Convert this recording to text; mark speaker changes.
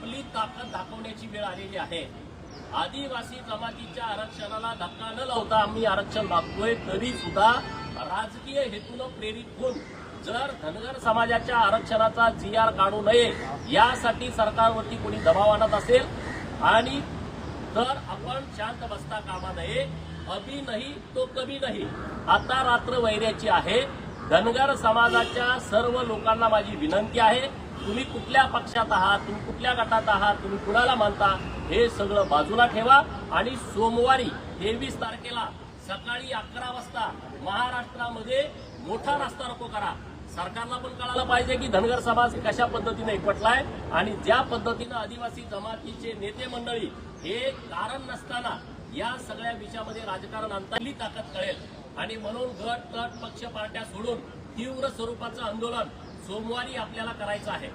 Speaker 1: आपली ताकद दाखवण्याची वेळ आलेली आहे. आदिवासी जमातीच्या आरक्षणाला धक्का न लावता आम्ही आरक्षण मागतोय तरी सुद्धा राजकीय हेतून प्रेरित होऊन जर धनगर समाजाच्या आरक्षणाचा जी आर काढू नये यासाठी सरकारवरती कोणी दबाव आणत असेल? आणि तर आपण शांत बसता कामा नये अभी नाही तो कमी नाही. आता रात्र वैर्याची आहे. धनगर समाजाच्या सर्व लोकांना माझी विनंती आहे. तुम्ही कुठल्या पक्षात आहात तुम्ही कुठल्या गटात आहात तुम्ही कुणाला मानता हे सगळं बाजूला ठेवा. आणि सोमवारी तेवीस तारखेला सकाळी अकरा वाजता महाराष्ट्रामध्ये मोठा रास्ता रोको करा. सरकारला पण कळायला पाहिजे की धनगर समाज कशा पद्धतीने एकवटलाय आणि ज्या पद्धतीनं आदिवासी जमातीचे नेते मंडळी हे कारण नसताना या सगळ्या विषयामध्ये राजकारण आणताली ताकद कळेल. आणि म्हणून गट तट पक्ष पार्ट्या सोडून तीव्र स्वरूपाचं आंदोलन सोमवारी आपल्याला करायचं आहे.